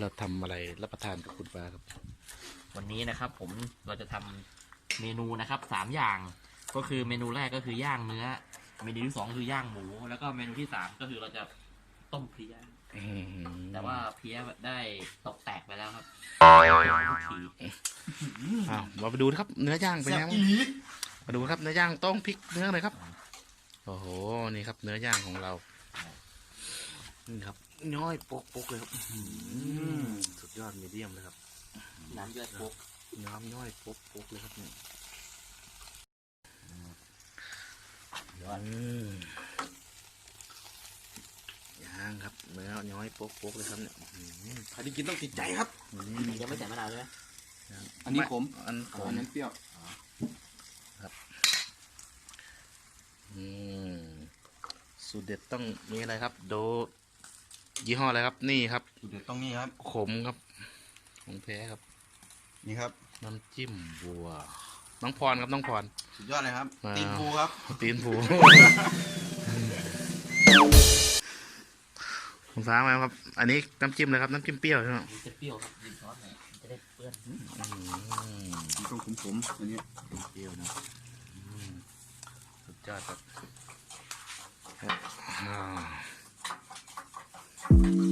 เราทำอะไรรับประทานกับคุณฟ้าครับ วันนี้นะครับผมเราจะทำเมนูนะครับสามอย่างก็คือเมนูแรกก็คือย่างเนื้อ เมนูที่สองคือย่างหมู แล้วก็เมนูที่สามก็คือเราจะต้มเพลียอืมแต่ว่าเพลียได้ตกแตกไปแล้วครับทีอ้าวมาไปดูนะครับ เนื้อย่างเป็นแซ่ยังบไงอีหลีมาดูครับเนื้อย่างต้องพริกเนื้อเลยครับ โอ้โห นี่ครับ เนื้อย่างของเรา นี่ครับ ย่อยปกปกเลยครับอื้อหือสุดยอดมีเดียมเลยครับ น้ำเลือดพกน้ำย่อยปกปกเลยครับเนี่ยยอดอืมย่างครับเนื้อย่อยปกปกเลยครับเนี่ยอื้อหือใครที่กินต้องติดใจครับนี่ยังไม่ใส่มะนาวใช่ไหมอันนี้ขม อันขอัมนนั้นเปรี้ยว อืมสูตรเด็ดต้องมีอะไรครับโด ยี่ห้ออะไรครับนี่ครับสูตรเด็ดต้องนี่ครับขมครับของแท้ครับ นี่ครับ น้ำจิ้มบัว น้องพรครับน้องพร สุดยอดเลยครับว้าวตีนปูครับ ตีนผูคุณฟ้ามาครับ อันนี้น้ำจิ้มเลยครับน้ำจิ้มเปรี้ยวใช่ไหมมันจะเปรี้ยวครับดินซอสหน่อยมันจะได้เปื้อนอืมมันต้องขมๆอันนี้เปรี้ยวนะอืมสุดยอดครับครับอ่า Thank you.